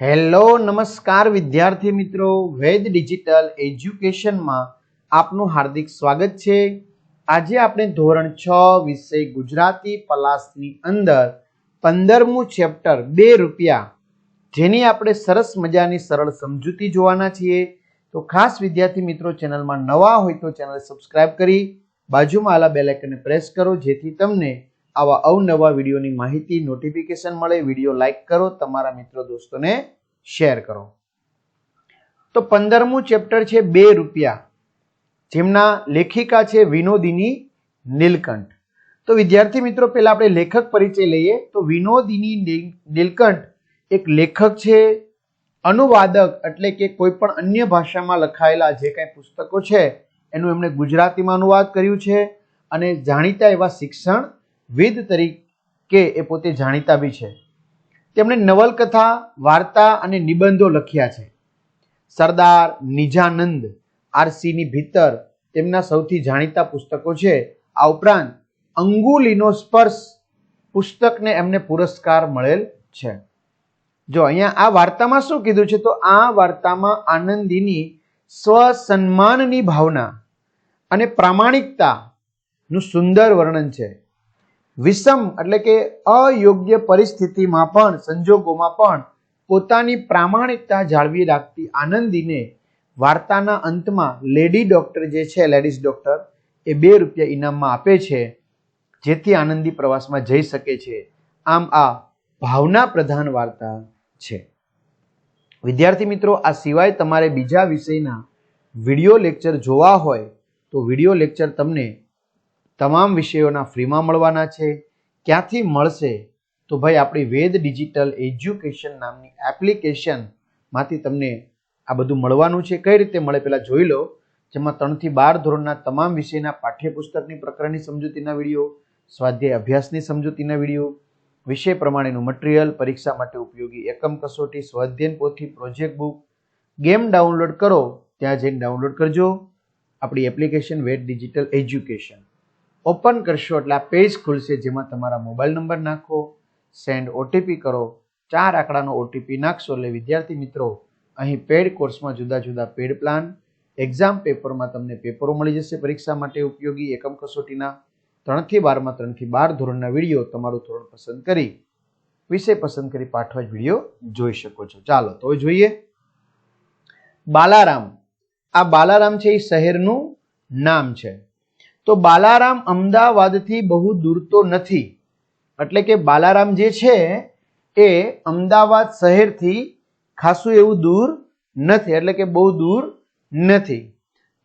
Hello, નમસ્કાર વિદ્યાર્થી મિત્રો. વેદ ડિજિટલ એજ્યુકેશનમાં આપનું હાર્દિક સ્વાગત છે. આજે આપણે ધોરણ છ વિષય ગુજરાતી પલાસની અંદર પંદરમું ચેપ્ટર બે રૂપિયા, જેની આપણે સરસ મજાની સરળ સમજૂતી જોવાના છીએ. તો ખાસ વિદ્યાર્થી મિત્રો, ચેનલમાં નવા હોય તો ચેનલ સબસ્ક્રાઇબ કરી, બાજુમાં આલા બેલેકને પ્રેસ કરો, જેથી તમને આવા અવનવા વિડીયોની માહિતી નોટિફિકેશન મળે, વીડિયો લાઈક કરો, તમારા મિત્રો દોસ્તોને શેર કરો. તો પંદરમું ચેપ્ટર છે બે રૂપિયા. જેમના લેખિકા છે વિનોદિની નીલકંઠ. તો વિદ્યાર્થી મિત્રો, પહેલા આપણે લેખક પરિચય લઈએ. તો વિનોદિની નીલકંઠ એક લેખક છે, અનુવાદક એટલે કે કોઈ પણ અન્ય ભાષામાં લખાયેલા જે કાંઈ પુસ્તકો છે, એનું એમણે ગુજરાતીમાં અનુવાદ કર્યું છે અને જાણીતા એવા શિક્ષણ વિદ તરીકે એ પોતે જાણીતા બી છે. તેમણે નવલકથા, વાર્તા અને નિબંધો લખ્યા છે. સરદાર નિજાનંદ, આરસીની ભીતર તેમના સૌથી જાણીતા પુસ્તકો છે. આ ઉપરાંત અંગુલીનો સ્પર્શ પુસ્તકને એમને પુરસ્કાર મળેલ છે. જો અહીંયા આ વાર્તામાં શું કીધું છે, તો આ વાર્તામાં આનંદીની સ્વસન્માનની ભાવના અને પ્રામાણિકતાનું સુંદર વર્ણન છે. વિષમ એટલે કે અયોગ્ય પરિસ્થિતિમાં પણ, સંજોગોમાં પણ પોતાની પ્રામાણિકતા જાળવી રાખતી આનંદીને વાર્તાના અંતમાં લેડી ડોક્ટર જે છે, લેડીઝ ડોક્ટર, એ બે રૂપિયા ઇનામમાં આપે છે, જેથી આનંદી પ્રવાસમાં જઈ શકે છે. આમ આ ભાવના પ્રધાન વાર્તા છે. વિદ્યાર્થી મિત્રો, આ સિવાય તમારે બીજા વિષયના વીડિયો લેક્ચર જોવા હોય, તો વીડિયો લેક્ચર તમને તમામ વિષયોના ફ્રીમાં મળવાના છે. ક્યાંથી મળશે? તો ભાઈ, આપણી વેદ ડિજિટલ એજ્યુકેશન નામની એપ્લિકેશનમાંથી તમને આ બધું મળવાનું છે. કઈ રીતે મળે પહેલાં જોઈ લો. જેમાં ત્રણથી બાર ધોરણના તમામ વિષયના પાઠ્યપુસ્તકની પ્રકરણની સમજૂતીના વીડિયો, સ્વાધ્યાય અભ્યાસની સમજૂતીના વીડિયો, વિષય પ્રમાણેનું મટીરિયલ, પરીક્ષા માટે ઉપયોગી એકમ કસોટી સ્વાધ્યન પોથી પ્રોજેક્ટ બુક. ગેમ ડાઉનલોડ કરો. ત્યાં જઈને ડાઉનલોડ કરજો. આપણી application Ved digital education. Open કરશો એટલે આ પેજ ખુલશે જેમાં તમારા મોબાઈલ નંબર નાખો, સેન્ડ ઓટીપી કરો, ચાર આંકડાનો ઓટીપી નાખશો એટલે વિદ્યાર્થી મિત્રો, અહીં પેડ કોર્સમાં જુદા જુદા પેડ પ્લાન, એક્ઝામ પેપરમાં તમને પેપરો મળી જશે પરીક્ષા માટે ઉપયોગી એકમ કસોટીના, ત્રણથી બારમાં, ત્રણથી બાર ધોરણના વીડિયો તમારું ધોરણ પસંદ કરી, વિષય પસંદ કરી પાઠવા જ વીડિયો જોઈ શકો છો. ચાલો, તો જોઈએ. બાલારામ. આ બાલારામ છે એ શહેરનું નામ છે. તો બાલારામ અમદાવાદથી બહુ દૂર તો નથી. એટલે કે બાલારામ જે છે, એ અમદાવાદ શહેરથી ખાસું એવું દૂર નથી, એટલે કે બહુ દૂર નથી.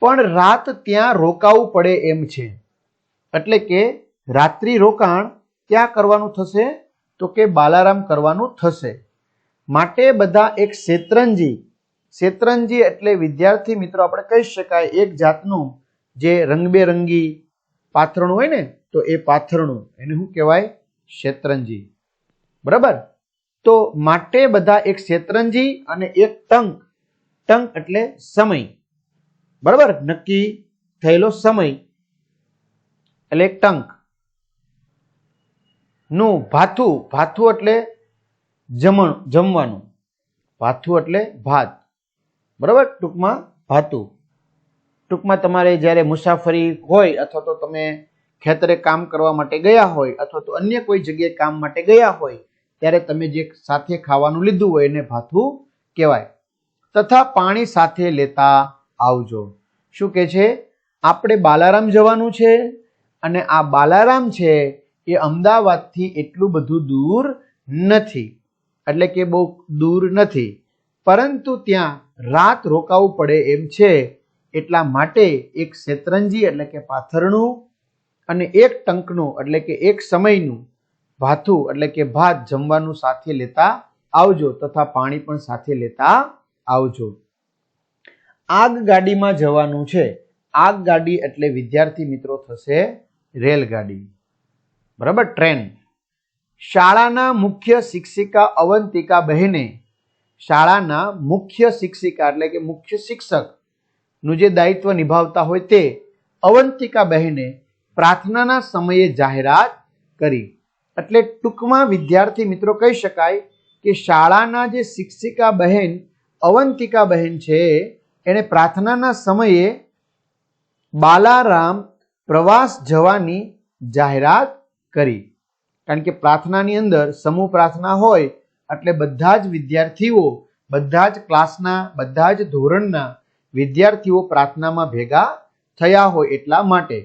પણ રાત ત્યાં રોકાવું પડે એમ છે. એટલે કે રાત્રિ રોકાણ ક્યાં કરવાનું થશે? તો કે બાલારામ કરવાનું થશે. માટે બધા એક શેતરંજી શેતરંજી એટલે વિદ્યાર્થી મિત્રો, આપણે કહી શકાય એક જાતનું જે રંગબેરંગી પાથરણું હોય ને, તો એ પાથરણું, એને શું કહેવાય? શેતરંજી. બરાબર? તો માટે બધા એક શેતરંજી અને એક ટંક. ટંક એટલે સમય. બરાબર? નક્કી થયેલો સમય. એટલે એક ટંક. નું ભાથું. ભાથું એટલે જમણ, જમવાનું. ભાથું એટલે ભાત. બરાબર? ટૂંકમાં ભાતું. ટૂંકમાં તમારે જ્યારે મુસાફરી હોય અથવા તો તમે ખેતરે કામ કરવા માટે ગયા હોય અથવા તો અન્ય કોઈ જગ્યાએ કામ માટે ગયા હોય, ત્યારે તમે જે સાથે ખાવાનું લીધું હોય એને ભાથું કહેવાય. તથા પાણી સાથે લેતા આવજો. શું કે છે? આપણે બાલારામ જવાનું છે અને આ બાલારામ છે એ અમદાવાદથી એટલું બધું દૂર નથી. એટલે કે બહુ દૂર નથી. પરંતુ ત્યાં રાત રોકાવું પડે એમ છે. એટલા માટે એક શેતરંજી એટલે કે પાથરણું અને એક ટંકનું એટલે કે એક સમયનું ભાથું એટલે કે ભાત જમવાનું સાથે લેતા આવજો તથા પાણી પણ સાથે લેતા આવજો. આગ ગાડીમાં જવાનું છે. આગગાડી એટલે વિદ્યાર્થી મિત્રો થશે રેલગાડી. બરાબર? ટ્રેન. શાળાના મુખ્ય શિક્ષિકા અવંતિકા બહેને શાળાના મુખ્ય શિક્ષિકા એટલે કે મુખ્ય શિક્ષક નું જે દાયિત્વ નિભાવતા હોય તે અવંતિકા બહેને પ્રાર્થનાના સમયે જાહેરાત કરી. એટલે ટૂંકમાં વિદ્યાર્થી મિત્રો કહી શકાય કે શાળાના જે શિક્ષિકા બહેન, અવંતિકા બહેન છે, એણે પ્રાર્થનાના સમયે બાલારામ પ્રવાસ જવાની જાહેરાત કરી. કારણ કે પ્રાર્થનાની અંદર સમૂહ પ્રાર્થના હોય, એટલે બધા જ વિદ્યાર્થીઓ, બધા જ ક્લાસના, બધા જ ધોરણના વિદ્યાર્થીઓ પ્રાર્થનામાં ભેગા થયા હોય એટલા માટે.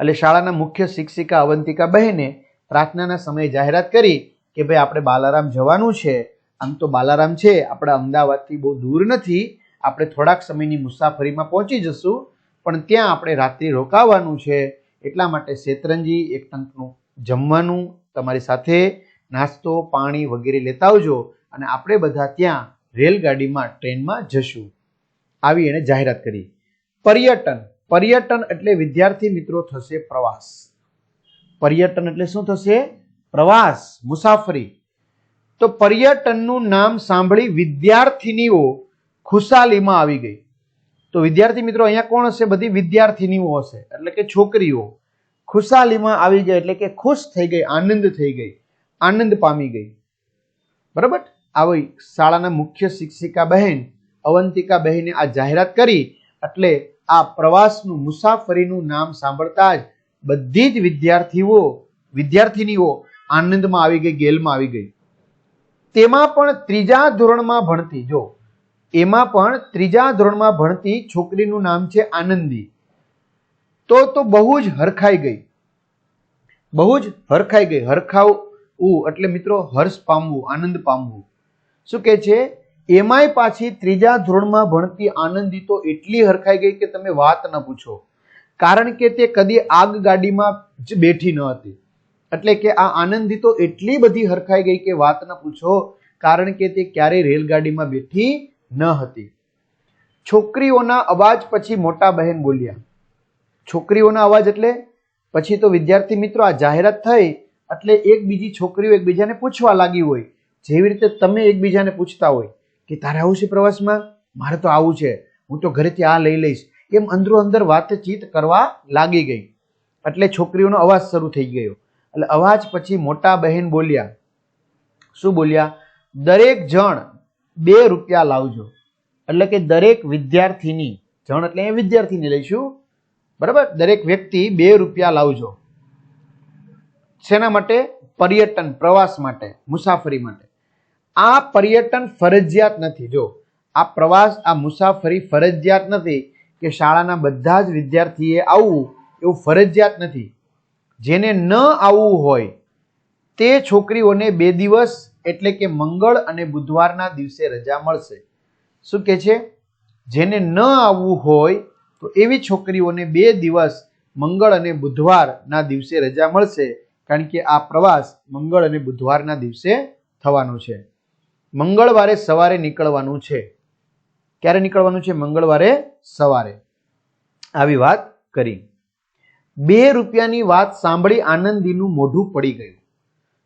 એટલે શાળાના મુખ્ય શિક્ષિકા અવંતિકા બહેને પ્રાર્થનાના સમયે જાહેરાત કરી કે ભાઈ આપણે બાલારામ જવાનું છે. આમ તો બાલારામ છે, આપણા અમદાવાદથી બહુ દૂર નથી. આપણે થોડાક સમયની મુસાફરીમાં પહોંચી જશું, પણ ત્યાં આપણે રાત્રિ રોકાવાનું છે. એટલા માટે શેતરંજી, એક ટંકનું જમવાનું, તમારી સાથે નાસ્તો, પાણી વગેરે લેતા આવજો અને આપણે બધા ત્યાં રેલગાડીમાં, ટ્રેનમાં જશું. આવી એણે જાહેરાત કરી. પર્યટન. પર્યટન એટલે વિદ્યાર્થી મિત્રો થશે પ્રવાસ. પર્યટન એટલે શું થશે? પ્રવાસ, મુસાફરી. તો પર્યટનનું નામ સાંભળી વિદ્યાર્થિનીઓ ખુશાલીમાં આવી ગઈ. તો વિદ્યાર્થી મિત્રો અહીંયા કોણ હશે? બધી વિદ્યાર્થિનીઓ હશે. એટલે કે છોકરીઓ. ખુશાલીમાં આવી ગઈ એટલે કે ખુશ થઈ ગઈ, આનંદ થઈ ગઈ. આનંદ પામી ગઈ. બરાબર? આવી શાળાના મુખ્ય શિક્ષિકા બહેન અવંતિકા બહેને આ જાહેરાત કરી એટલે આ પ્રવાસનું મુસાફરીનું નામ સાંભળતા જ બધી જ વિદ્યાર્થીઓ, વિદ્યાર્થીનીઓ આનંદમાં આવી ગઈ, ગેલમાં આવી ગઈ. તેમાં પણ ત્રીજા ધોરણમાં ભણતી, જો. એમાં પણ ત્રીજા ધોરણમાં ભણતી છોકરીનું નામ છે આનંદી. તો તો બહુ જ હરખાઈ ગઈ. બહુ જ હરખાઈ ગઈ. હરખાવું એટલે મિત્રો હર્ષ પામવું, આનંદ પામવું. શું કે છે? એમાંય પાછી ત્રીજા ધોરણમાં ભણતી આનંદી તો એટલી હરખાઈ ગઈ કે તમે વાત ન પૂછો. કારણ કે તે કદી આગ ગાડીમાં જ બેઠી ન હતી. એટલે કે આ આનંદી તો એટલી બધી હરખાઈ ગઈ કે વાત ન પૂછો, કારણ કે તે ક્યારેય રેલગાડીમાં બેઠી ન હતી. છોકરીઓના અવાજ પછી મોટા બહેન બોલ્યા. છોકરીઓના અવાજ એટલે? પછી તો વિદ્યાર્થી મિત્રો આ જાહેરાત થઈ, એટલે એક બીજી છોકરીઓ એકબીજાને પૂછવા લાગી હોય. જેવી રીતે તમે એકબીજાને પૂછતા હોય. કે તારે આવું છે પ્રવાસમાં? મારે તો આવું છે. હું તો ઘરેથી આ લઈ લઈશ. એમ અંદરો અંદર વાતચીત કરવા લાગી ગઈ. એટલે છોકરીઓનો અવાજ શરૂ થઈ ગયો. એટલે અવાજ પછી મોટા બહેન બોલ્યા, શું બોલ્યા? દરેક જણ બે રૂપિયા લાવજો. એટલે કે દરેક વિદ્યાર્થીની જણ એટલે એ વિદ્યાર્થીની લઈશું. બરાબર? દરેક વ્યક્તિ બે રૂપિયા લાવજો. શેના માટે? પર્યટન, પ્રવાસ માટે, મુસાફરી માટે. આ પર્યટન ફરજિયાત નથી. જો આ પ્રવાસ, આ મુસાફરી ફરજિયાત નથી કે શાળાના બધા જ વિદ્યાર્થીએ આવવું, એવું ફરજિયાત નથી. જેને ન આવવું હોય તે છોકરીઓને બે દિવસ એટલે કે મંગળ અને બુધવારના દિવસે રજા મળશે. શું કે છે? જેને ન આવવું હોય તો એવી છોકરીઓને બે દિવસ મંગળ અને બુધવારના દિવસે રજા મળશે, કારણ કે આ પ્રવાસ મંગળ અને બુધવારના દિવસે થવાનો છે. મંગળવારે સવારે નીકળવાનું છે. ક્યારે નીકળવાનું છે? મંગળવારે સવારે. આવી વાત કરી. બે રૂપિયાની વાત સાંભળી આનંદીનું મોઢું પડી ગયું.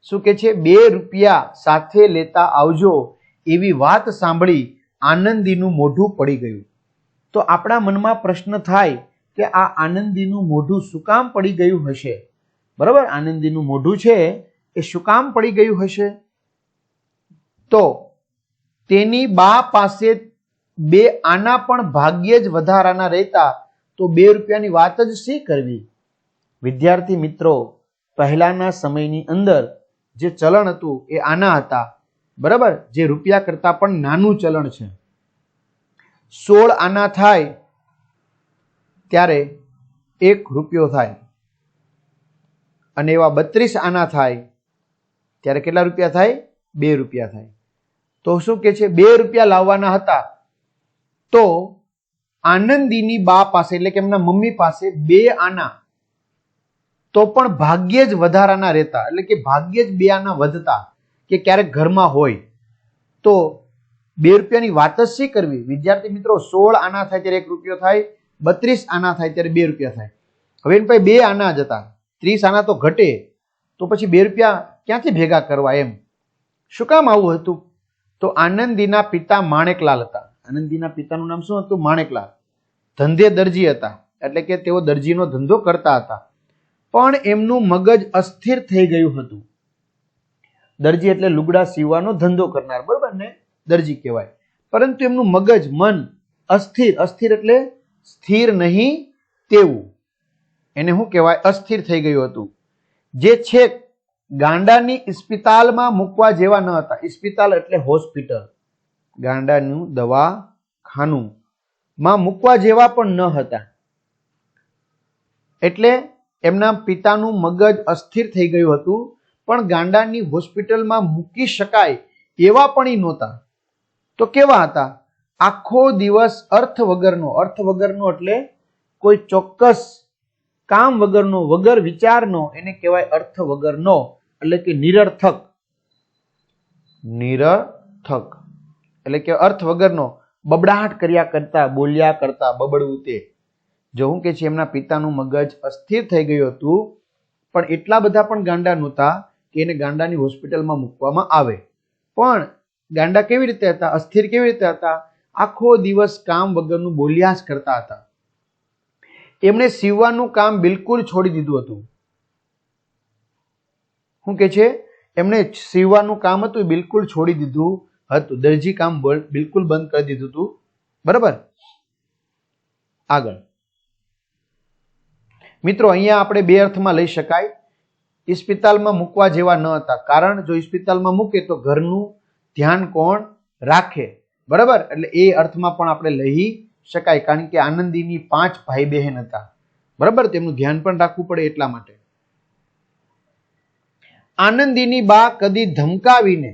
શું કે છે? બે રૂપિયા સાથે લેતા આવજો એવી વાત સાંભળી આનંદીનું મોઢું પડી ગયું. તો આપણા મનમાં પ્રશ્ન થાય કે આ આનંદીનું મોઢું શું કામ પડી ગયું હશે? બરાબર? આનંદીનું મોઢું છે એ શું કામ પડી ગયું હશે? તો તેની બા પાસે બે આના પણ ભાગ્યે જ વધારાના રહેતા, તો બે રૂપિયાની વાત જ શી કરવી? વિદ્યાર્થી મિત્રો, પહેલાના સમયની અંદર જે ચલણ હતું એ આના હતા. બરાબર? જે રૂપિયા કરતાં પણ નાનું ચલણ છે. સોળ આના થાય, ત્યારે એક રૂપિયો થાય. અને એવા બત્રીસ આના થાય, ત્યારે કેટલા રૂપિયા થાય? બે રૂપિયા થાય. તો શું કે છે? બે રૂપિયા લાવવાના હતા. તો આનંદીની બા પાસે, એટલે કે એમના મમ્મી પાસે બે આના. તો પણ ભાગ્યે જ વધારાના રહેતા. એટલે કે ભાગ્યે જ બે આના વધતા કે ક્યારેક ઘરમાં હોય. તો બે રૂપિયાની વાત જ શી કરવી? વિદ્યાર્થી મિત્રો, સોળ આના થાય ત્યારે એક રૂપિયો થાય, બત્રીસ આના થાય ત્યારે બે રૂપિયા થાય. હવે એની પાસે બે આના જ હતા. ત્રીસ આના તો ઘટે. તો પછી બે રૂપિયા ક્યાંથી ભેગા કરવા એમ? શું કામ આવું હતું? તો આનંદીના પિતા માણેકલાલ હતા. આનંદીના પિતાનું નામ શું હતું? માણેકલાલ. ધંધે દરજી હતા એટલે કે તેઓ દરજીનો ધંધો કરતા હતા. પણ એમનું મગજ અસ્થિર થઈ ગયું હતું. દરજી એટલે લુગડા સીવવાનો ધંધો કરનાર બરોબર ને? દરજી કહેવાય. પરંતુ એમનું મગજ મન અસ્થિર અસ્થિર એટલે સ્થિર નહીં તેવું. એને શું કહેવાય? અસ્થિર થઈ ગયું હતું. જે છેક ગાંડાની ઇસ્પિતાલમાં મૂકવા જેવા ન હતા. ઇસ્પિતાલ એટલે હોસ્પિટલ. ગાંડાનું દવાખાનું માં મૂકવા જેવા પણ ન હતા. એટલે એમના પિતાનું મગજ અસ્થિર થઈ ગયું હતું, પણ ગાંડાની હોસ્પિટલમાં મૂકી શકાય એવા પણ એ નહોતા. તો કેવા હતા? આખો દિવસ અર્થ વગરનો. અર્થ વગરનો એટલે કોઈ ચોક્કસ કામ વગરનો વગર વિચારનો, એને કહેવાય અર્થ વગરનો, એટલે કે નિરર્થક. નિરર્થક. એટલે કે અર્થ વગરનો. બબડાટ કર્યા કરતા, બોલ્યા કરતા, બબડવું તે. જો હું કે છે, એમના પિતાનું મગજ અસ્થિર થઈ ગયું હતું, પણ એટલા બધા પણ ગાંડા નહોતા કે એને ગાંડાની હોસ્પિટલમાં મૂકવામાં આવે. પણ ગાંડા કેવી રીતે હતા? અસ્થિર કેવી રીતે હતા? આખો દિવસ કામ વગરનું બોલ્યા જ કરતા હતા. એમણે સીવવાનું કામ બિલકુલ છોડી દીધું હતું. શું કે છે, એમણે સીવવાનું કામ હતું બિલકુલ છોડી દીધું હતું. દરજી કામ બિલકુલ બંધ કરી દીધું હતું. બરાબર? આગળ. મિત્રો, અહીંયા આપણે બે અર્થમાં લઈ શકાય. ઇસ્પિતાલમાં મૂકવા જેવા ન હતા. કારણ, જો ઇસ્પિતાલમાં મૂકે તો ઘરનું ધ્યાન કોણ રાખે? બરાબર? એટલે એ અર્થમાં પણ આપણે લઈ શકાય. કારણ કે આનંદીની પાંચ ભાઈ બહેન હતા. બરાબર? તેમનું ધ્યાન પણ રાખવું પડે એટલા માટે. આનંદીની બા કદી ધમકાવીને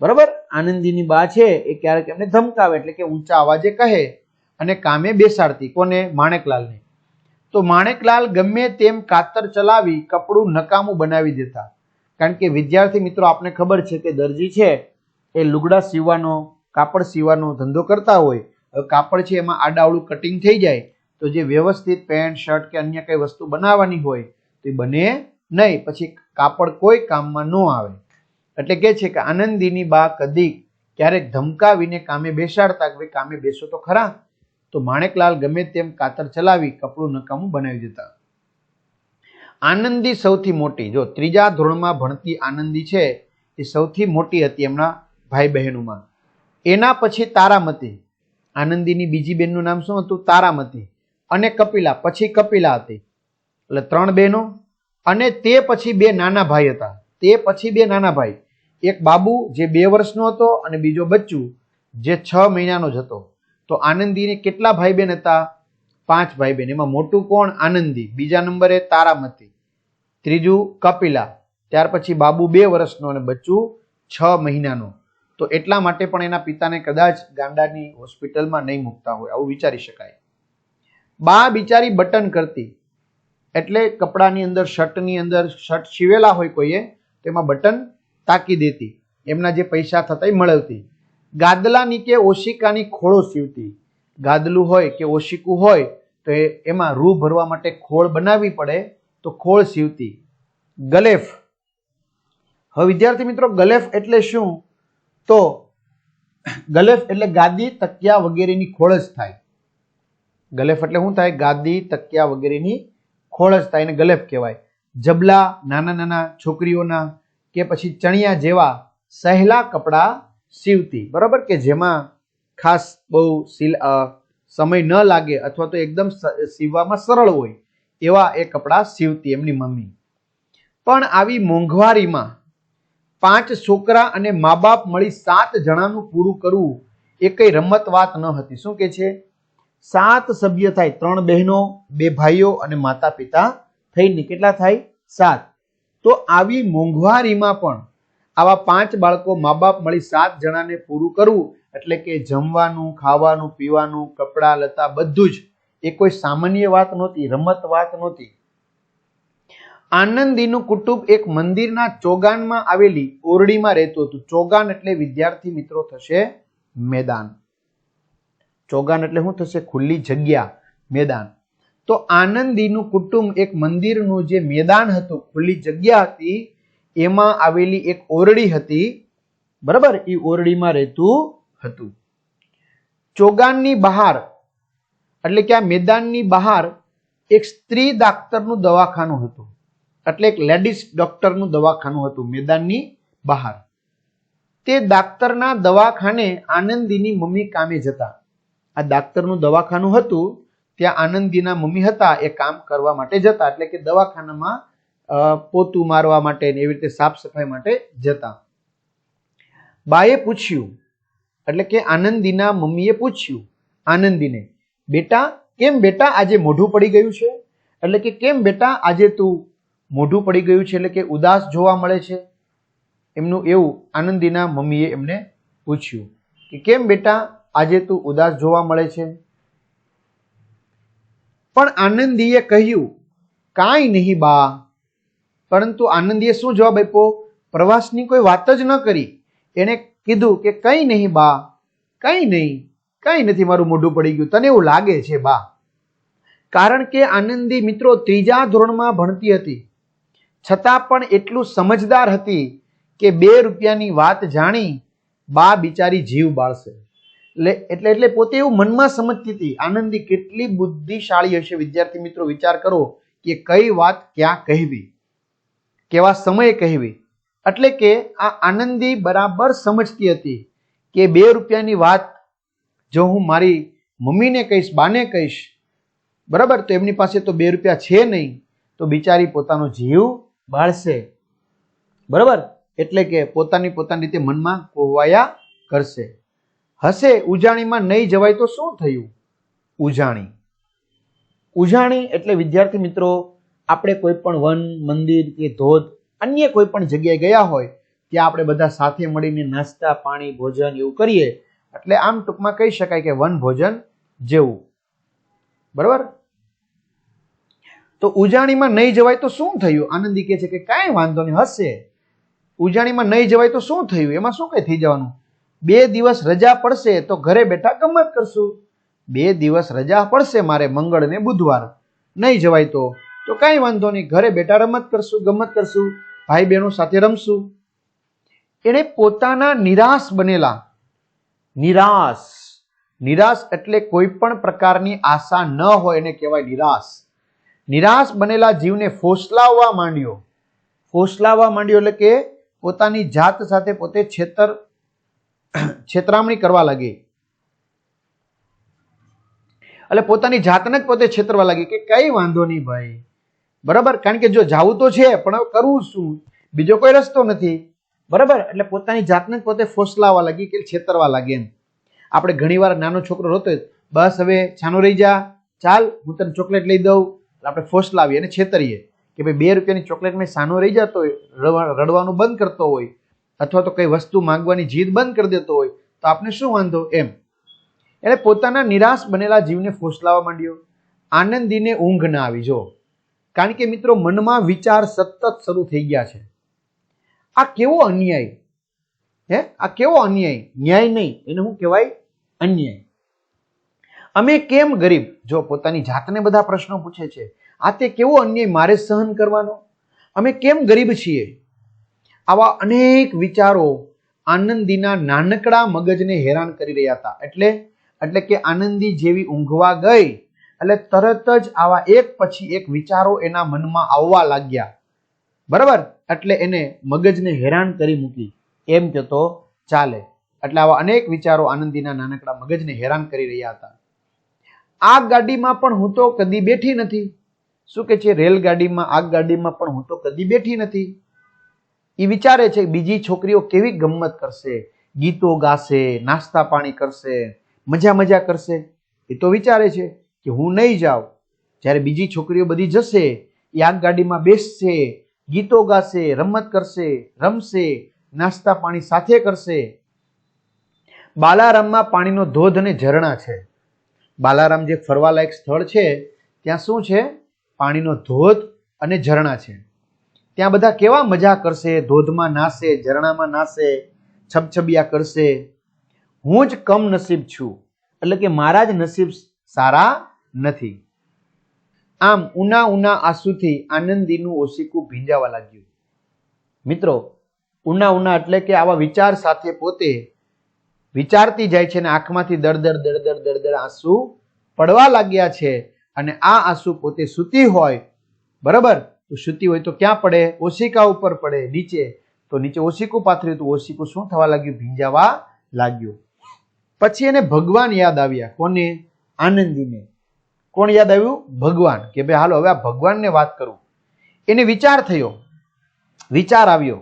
બરાબર? આનંદીની બા છે એ ક્યારેક એમને ધમકાવે એટલે કે ઊંચા અવાજે કહે અને કામે બેસાડતી, કોને? માણેકલાલને. તો માણેકલાલ ગમે તેમ કાતર ચલાવી કપડું નકામું બનાવી દેતા. કારણ કે વિદ્યાર્થી મિત્રો, આપને ખબર છે કે દરજી છે એ લુગડા સીવવાનો, કાપડ સીવવાનો ધંધો કરતા હોય. કાપડ છે, એમાં આડાવડું કટિંગ થઈ જાય, તો જે વ્યવસ્થિત પેન્ટ શર્ટ કે અન્ય કઈ વસ્તુ બનાવવાની હોય, તો બને નહીં. પછી કાપડ કોઈ કામમાં ન આવે. એટલે કે છે કે આનંદીની બા કદી ક્યારેક ધમકાવીને કામે બેસાડતા કે કામે બેસો તો ખરા, તો માણેકલાલ ગમે તેમ કાતર ચલાવી કપડું નકામું બનાવી દેતા. આનંદી સૌથી મોટી, જો ત્રીજા ધોરણમાં ભણતી આનંદી છે, એ સૌથી મોટી હતી એમના ભાઈ બહેનોમાં એના પછી તારામતી આનંદીની બીજી બેનનું નામ શું હતું? તારામતી. અને કપિલા, પછી કપિલા હતી. એટલે ત્રણ બહેનો અને તે પછી બે નાના ભાઈ હતા. તે પછી બે નાના ભાઈ. એક બાબુ, જે બે વર્ષનો હતો, અને બીજો બચ્ચુ, જે છ મહિનાનો જ હતો. તો આનંદીને કેટલા ભાઈ બહેન હતા? પાંચ ભાઈ બહેન એમાં મોટું કોણ? આનંદી. બીજા નંબરે તારામતી. ત્રીજું કપિલા. ત્યાર પછી બાબુ બે વર્ષનો અને બચ્ચું છ મહિનાનો. તો એટલા માટે પણ એના પિતાને કદાચ ગાંડાની હોસ્પિટલમાં નહીં મૂકતા હોય, આવું વિચારી શકાય. બા બિચારી બટન કરતી, એટલે કપડાની અંદર, શર્ટની અંદર શર્ટ સીવેલા હોય કોઈએ, તેમાં બટન તાકી દેતી, એમના જે પૈસા થતા એ મળવતી ગાદલાની કે ઓશિકાની ખોળો સીવતી, ગાદલું હોય કે ઓશિકું હોય, તો એમાં રૂ ભરવા માટે ખોળ બનાવવી પડે, તો ખોળ સીવતી. ગલેફ. હવે વિદ્યાર્થી મિત્રો, ગલેફ એટલે શું? તો ગલેફ એટલે ગાદી, તકિયા વગેરેની ખોળજ થાય. ગલેફ એટલે શું થાય? ગાદી, તકિયા વગેરેની ખોળજ થાય એને ગલેફ કહેવાય. જબલા, નાના નાના છોકરીઓના કે પછી ચણિયા જેવા સહેલા કપડાં સીવતી. બરાબર કે જેમાં ખાસ બહુ સમય ન લાગે અથવા તો એકદમ સીવવામાં સરળ હોય એવા એ કપડાં સીવતી એમની મમ્મી. પણ આવી મોંઘવારીમાં પાંચ છોકરા અને મા બાપ મળી સાત જણાનું પૂરું કરવું એ કઈ રમત વાત ન હતી. શું કે છે? સાત સભ્ય થાય, ત્રણ બહેનો, બે ભાઈઓ અને માતા પિતા થઈને કેટલા થાય? સાત. તો આવી મોંઘવારીમાં પણ આવા પાંચ બાળકો મા બાપ મળી સાત જણાને પૂરું કરવું એટલે કે જમવાનું, ખાવાનું, પીવાનું, કપડાં, લતા બધું જ એ કોઈ સામાન્ય વાત નહોતી, રમત વાત નહોતી. આનંદીનું કુટુંબ એક મંદિરના ચોગાનમાં આવેલી ઓરડીમાં રહેતું હતું. ચોગાન એટલે વિદ્યાર્થી મિત્રો થશે મેદાન. ચોગાન એટલે શું થશે? ખુલ્લી જગ્યા, મેદાન. તો આનંદીનું કુટુંબ એક મંદિરનું જે મેદાન હતું, ખુલ્લી જગ્યા હતી, એમાં આવેલી એક ઓરડી હતી. બરાબર? એ ઓરડીમાં રહેતું હતું. ચોગાનની બહાર, એટલે કે આ મેદાનની બહાર એક સ્ત્રી ડાક્ટરનું દવાખાનું હતું. એટલે એક લેડીઝ ડોક્ટરનું દવાખાનું હતું મેદાનની બહાર. તે દાક્તરના દવાખાને આનંદીની મમ્મી કામે જતા. આ દાક્તરનું દવાખાનું હતું, ત્યાં આનંદીના મમ્મી હતા, એ કામ કરવા માટે જતા, એટલે કે દવાખાનામાં પોતું મારવા માટે એવી રીતે સાફ સફાઈ માટે જતા. બાએ પૂછ્યું, એટલે કે આનંદીના મમ્મીએ પૂછ્યું, આનંદીને, બેટા, કેમ બેટા, આજે મોઢું પડી ગયું છે? એટલે કે કેમ બેટા, આજે તું મોઢું પડી ગયું છે એટલે કે ઉદાસ જોવા મળે છે. એમનું એવું આનંદીના મમ્મીએ એમને પૂછ્યું કે કેમ બેટા આજે તું ઉદાસ જોવા મળે છે? પણ આનંદીએ કહ્યું, કાંઈ નહીં બા. પરંતુ આનંદીએ શું જવાબ આપ્યો? પ્રવાસની કોઈ વાત જ ન કરી. એણે કીધું કે કંઈ નહીં બા, કંઈ નહીં, કંઈ નથી મારું મોઢું પડી ગયું, તને એવું લાગે છે બા. કારણ કે આનંદી મિત્રો ત્રીજા ધોરણમાં ભણતી હતી. છતાં પણ એટલું સમજદાર હતી કે બે રૂપિયાની વાત જાણી બા બિચારી જીવ બાળશે. એટલે એટલે એટલે પોતે એવું મનમાં સમજતી હતી, આનંદી, કેટલી બુદ્ધિશાળી હશે. વિદ્યાર્થી મિત્રો, વિચાર કરો કે કઈ વાત ક્યાં કહેવી? કેવા સમયે કહેવી? એટલે કે આ આનંદી બરાબર સમજતી હતી કે બે રૂપિયાની વાત જો હું મારી મમ્મીને કહીશ, બાને કહીશ, બરાબર, તો એમની પાસે તો બે રૂપિયા છે નહીં, તો બિચારી પોતાનો જીવ બાળશે. બરાબર? એટલે કે પોતાની પોતાની રીતે મનમાં કોવાયા કરશે. હશે ઉજાણીમાં નહીં જવાય તો શું થયું? ઉજાણી. ઉજાણી એટલે વિદ્યાર્થી મિત્રો, આપણે કોઈ પણ વન, મંદિર કે ધોધ, અન્ય કોઈ પણ જગ્યાએ ગયા હોય, ત્યાં આપણે બધા સાથે મળીને નાસ્તા, પાણી, ભોજન એવું કરીએ. એટલે આમ ટૂંકમાં કહી શકાય કે વન ભોજન જેવું. બરાબર? તો ઉજાણીમાં નહીં જવાય તો શું થયું? આનંદી કહે છે કે કાંઈ વાંધો નહીં, હશે. ઉજાણીમાં નહીં જવાય તો શું થયું? એમાં શું કઈ થઈ જવાનું? બે દિવસ રજા પડશે તો ઘરે બેઠા ગમત કરશું. બે દિવસ રજા પડશે મારે મંગળ ને બુધવાર. નહીં જવાય તો? તો કાંઈ વાંધો નહીં, ઘરે બેઠા રમત કરશું, ગમત કરશું ભાઈ બહેનો સાથે રમશું. એણે પોતાના નિરાશ બનેલા. નિરાશ. નિરાશ એટલે કોઈ પણ પ્રકારની આશા ન હોય એને કહેવાય નિરાશ. નિરાશ બનેલા જીવને ફોસલાવવા માંડ્યો. ફોસલાવવા માંડ્યો એટલે કે પોતાની જાત સાથે પોતે છેતર, છેતરામણી કરવા લાગી. એટલે પોતાની જાતને જ પોતે છેતરવા લાગી કે કઈ વાંધો નહીં ભાઈ. બરાબર? કારણ કે જો જાવું તો છે, પણ હવે કરવું શું? બીજો કોઈ રસ્તો નથી. બરાબર? એટલે પોતાની જાતને જ પોતે ફોસલાવા લાગી કે છેતરવા લાગી એમ. આપણે ઘણીવાર નાનો છોકરો રોતો બસ હવે છાનો રહી જા, ચાલ, હું તને ચોકલેટ લઈ દઉં. આપણે ફોસલાવીએ અને છેતરીએ કે ભાઈ બે રૂપિયાની ચોકલેટ મેં સાનો રહી જતો હોય રડવાનું બંધ કરતો હોય, અથવા તો કઈ વસ્તુ માંગવાની જીદ બંધ કરી દેતો હોય, તો આપને શું વાંધો? એમ. એટલે પોતાના નિરાશ બનેલા જીવને ફોસલાવા માંડ્યો. આનંદીને ઊંઘ ના આવી, જો. કારણ કે મિત્રો, મનમાં વિચાર સતત શરૂ થઈ ગયા છે. આ કેવો અન્યાય? હે? આ કેવો અન્યાય? ન્યાય નહીં. એને શું કહેવાય અન્યાય. અમે કેમ ગરીબ? જો પોતાની જાતને બધા પ્રશ્નો પૂછે છે, આ તે કેવો અન્યાય મારે સહન કરવાનો? અમે કેમ ગરીબ છીએ? આવા અનેક વિચારો આનંદીના નાનકડા મગજને હેરાન કરી રહ્યા હતા. એટલે એટલે કે આનંદી જેવી ઊંઘવા ગઈ, એટલે તરત જ આવા એક પછી એક વિચારો એના મનમાં આવવા લાગ્યા. બરાબર? એટલે એને મગજને હેરાન કરી મૂકી. એમ કહેતો ચાલે. એટલે આવા અનેક વિચારો આનંદીના નાનકડા મગજને હેરાન કરી રહ્યા હતા. આ ગાડીમાં પણ હું તો કદી બેઠી નથી. શું કે છે, રેલગાડીમાં, આગ ગાડીમાં પણ હું તો કદી બેઠી નથી. એ વિચારે છે, બીજી છોકરીઓ કેવી ગમત કરશે? ગીતો ગાશે, નાસ્તા પાણી કરશે, મજા મજા કરશે. એ તો વિચારે છે કે હું નહીં જાઉં. જ્યારે બીજી છોકરીઓ બધી જશે, એ આગ ગાડીમાં બેસશે, ગીતો ગાશે, રમત કરશે, રમશે, નાસ્તા પાણી સાથે કરશે. બાલારામમાં પાણીનો ધોધ અને ઝરણા છે. બાલારામ જે ફરવાલાયક સ્થળ છે, ત્યાં શું છે? પાણીનો ધોધ અને ઝરણા છે. ત્યાં બધા કેવા મજા કરશે? ધોધમાં નાશે ઝરણામાં નાશે છબછબિયા કરશે. હું જ કમ નસીબ છું, એટલે કે મારા જ નસીબ સારા નથી. આમ ઉના ઉના આંસુથી આનંદીનું ઓશીકું ભીંજાવા લાગ્યું. મિત્રો, ઉના ઉના એટલે કે આવા વિચાર સાથે પોતે વિચારતી જાય છે અને આંખમાંથી દળદળ દળદળ દળદળ આંસુ પડવા લાગ્યા છે અને આ આંસુ પોતે સૂતી હોય, બરાબર? તો સૂતી હોય તો ક્યાં પડે? ઓશિકા ઉપર પડે, નીચે. તો નીચે ઓશિકું પાથર્યું તો ઓશિકું શું થવા લાગ્યું? ભીંજાવા લાગ્યું. પછી એને ભગવાન યાદ આવ્યા. કોને? આનંદીને. કોણ યાદ આવ્યું? ભગવાન. કે ભાઈ, હાલો, હવે આ ભગવાનને વાત કરું. એને વિચાર થયો. વિચાર આવ્યો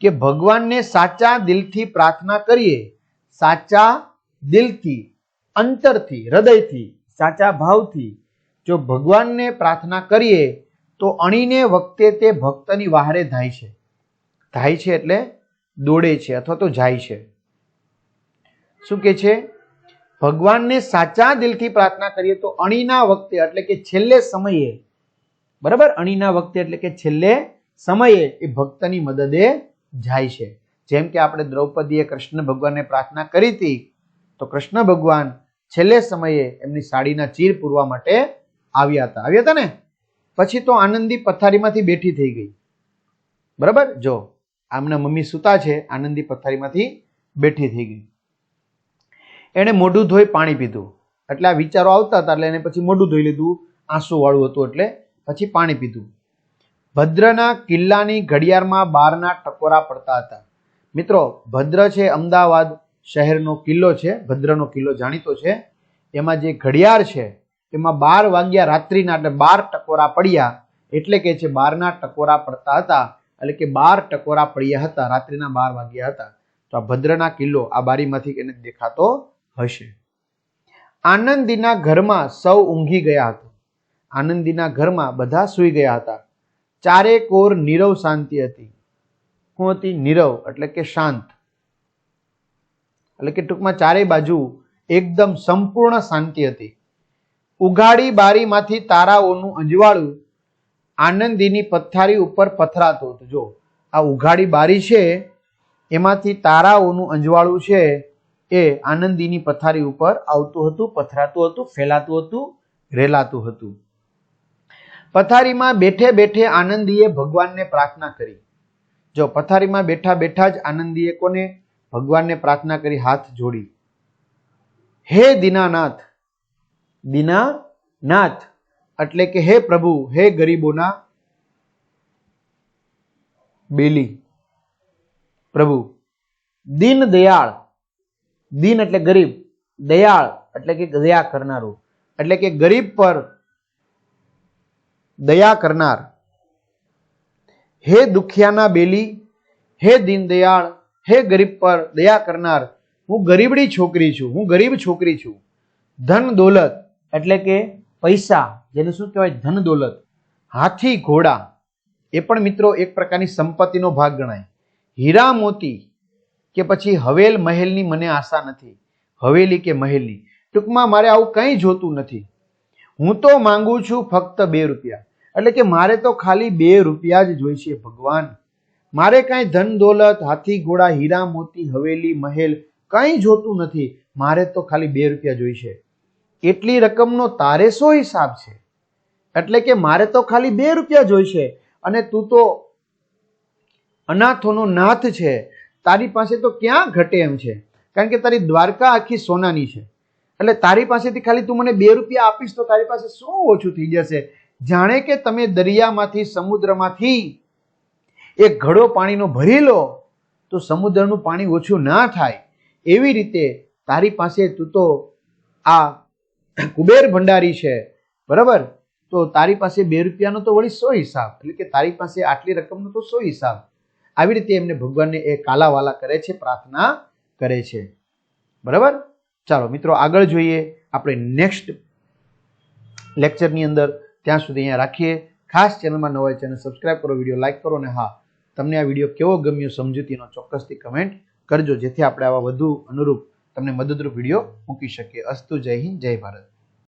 કે ભગવાનને સાચા દિલથી પ્રાર્થના કરીએ સાચા દિલથી, અંતરથી, હૃદયથી, સાચા ભાવથી જો ભગવાનને પ્રાર્થના કરીએ, તો અણીને વખતે તે ભક્તની વહારે ધાય છે. ધાય છે એટલે દોડે છે અથવા તો જાય છે. શું કે છે? ભગવાનને સાચા દિલથી પ્રાર્થના કરીએ તો અણીના વખતે, એટલે કે છેલ્લે સમયે, બરાબર? અણીના વખતે એટલે કે છેલ્લે સમયે એ ભક્તની મદદે જાય છે. જેમ કે આપણે દ્રૌપદીએ કૃષ્ણ ભગવાનને પ્રાર્થના કરી હતી, તો કૃષ્ણ ભગવાન છેલ્લે સમયે એમની સાડીના ચીર પૂરવા માટે આવ્યા હતા. આવ્યા હતા ને? પછી તો આનંદી પથારીમાંથી બેઠી થઈ ગઈ. બરાબર? જો, આમના મમ્મી સૂતા છે, આનંદી પથારીમાંથી બેઠી થઈ ગઈ. એણે મોઢું ધોઈ પાણી પીધું. એટલે આ વિચારો આવતા હતા, એટલે એને પછી મોઢું ધોઈ લીધું, આંસુવાળું હતું એટલે પછી પાણી પીધું. ભદ્રના કિલ્લાની ઘડિયાળમાં બારના ટકોરા પડતા હતા. મિત્રો, ભદ્ર છે અમદાવાદ શહેરનો કિલ્લો છે, ભદ્રનો કિલ્લો જાણીતો છે. એમાં જે ઘડિયાળ છે, એમાં બાર વાગ્યા રાત્રિના એટલે બાર ટકોરા પડ્યા, એટલે કે છે બારના ટકોરા પડતા હતા, એટલે કે બાર ટકોરા પડ્યા હતા, રાત્રિના બાર વાગ્યા હતા. તો આ ભદ્રના કિલ્લો આ બારીમાંથી એને દેખાતો હશે. આનંદીના ઘરમાં સૌ ઊંઘી ગયા હતા. આનંદીના ઘરમાં બધા સૂઈ ગયા હતા. ચારે કોર નીરવ શાંતિ હતી. શું હતી નીરવ એટલે કે શાંત. એટલે કે ટૂંકમાં ચારેય બાજુ એકદમ સંપૂર્ણ શાંતિ હતી. ઉઘાડી બારીમાંથી તારાઓનું અંજવાળું આનંદીની પથારી ઉપર પથરાતું હતું. જો, આ ઉઘાડી બારી છે, એમાંથી તારાઓનું અંજવાળું છે, એ આનંદીની પથારી ઉપર આવતું હતું, પથરાતું હતું, ફેલાતું હતું, રેલાતું હતું. પથારીમાં બેઠે બેઠે આનંદીએ ભગવાનને પ્રાર્થના કરી. જો પથારીમાં બેઠા બેઠા જ આનંદીએ કોને? ભગવાનને પ્રાર્થના કરી હાથ જોડી. હે દિનાનાથ દિનાનાથ, એટલે કે હે પ્રભુ, હે ગરીબોના બેલી. પ્રભુ, દીન દયાળ, દીન એટલે ગરીબ, દયાળ એટલે કે દયા કરનારું, એટલે કે ગરીબ પર દયા કરનાર. હે દુખિયાના બેલી, હે દીનદયાળ, હે ગરીબ પર દયા કરનાર, હું ગરીબડી છોકરી છું, હું ગરીબ છોકરી છું. ધન દોલત એટલે કે પૈસા, જેને શું કહેવાય? ધન દોલત. હાથી ઘોડા. એ પણ મિત્રો એક પ્રકારની સંપત્તિનો ભાગ ગણાય. હીરા મોતી કે પછી હવેલ મહેલની મને આશા નથી. હવેલી કે મહેલની. ટૂંકમાં મારે આવું કંઈ જોતું નથી. હું તો માંગુ છું ફક્ત બે રૂપિયા. એટલે કે મારે તો ખાલી બે રૂપિયા જ જોઈશે ભગવાન. મારે કાંઈ ધન દોલત, હાથી ઘોડા, હીરા, મોતી, હવેલી, મહેલ કંઈ જોતું નથી. મારે તો ખાલી બે રૂપિયા જોઈશે. એટલી રકમનો તારે શો હિસાબ છે. એટલે કે મારે તો ખાલી બે રૂપિયા જોઈશે. અને તું તો અનાથોનો નાથ છે. તારી પાસે તો ક્યાં ઘટે એમ છે? કારણ કે તારી દ્વારકા આખી સોનાની છે. એટલે તારી પાસેથી ખાલી તું મને બે રૂપિયા આપીશ તો તારી પાસે શું ઓછું થઈ જશે? જાણે કે તમે દરિયામાંથી, સમુદ્રમાંથી એક ઘડો પાણીનો ભરી લો, તો સમુદ્રનું પાણી ઓછું ના થાય. એવી રીતે તારી પાસે તું તો આ કુબેર ભંડારી છે, બરાબર? તો તારી પાસે બે રૂપિયાનો તો વળી સો હિસાબ, એટલે કે તારી પાસે આટલી રકમનો તો સો હિસાબ. આવી રીતે એમને ભગવાનને એ કાલાવાલા કરે છે, પ્રાર્થના કરે છે. બરાબર? ચાલો મિત્રો આગળ જોઈએ, આપણે નેક્સ્ટ લેક્ચરની અંદર ત્યાં સુધી અહીંયા રાખીએ. ખાસ ચેનલમાં નવા ચેનલ સબસ્ક્રાઇબ કરો, વીડિયો લાઇક કરો અને હા, તમને આ વીડિયો કેવો ગમ્યો સમજૂતીનો ચોક્કસથી કમેન્ટ કરજો, જેથી આપણે આવા વધુ અનુરૂપ તમને મદદરૂપ વીડિયો મૂકી શકીએ. અસ્તુ જય હિન્દ, જય ભારત.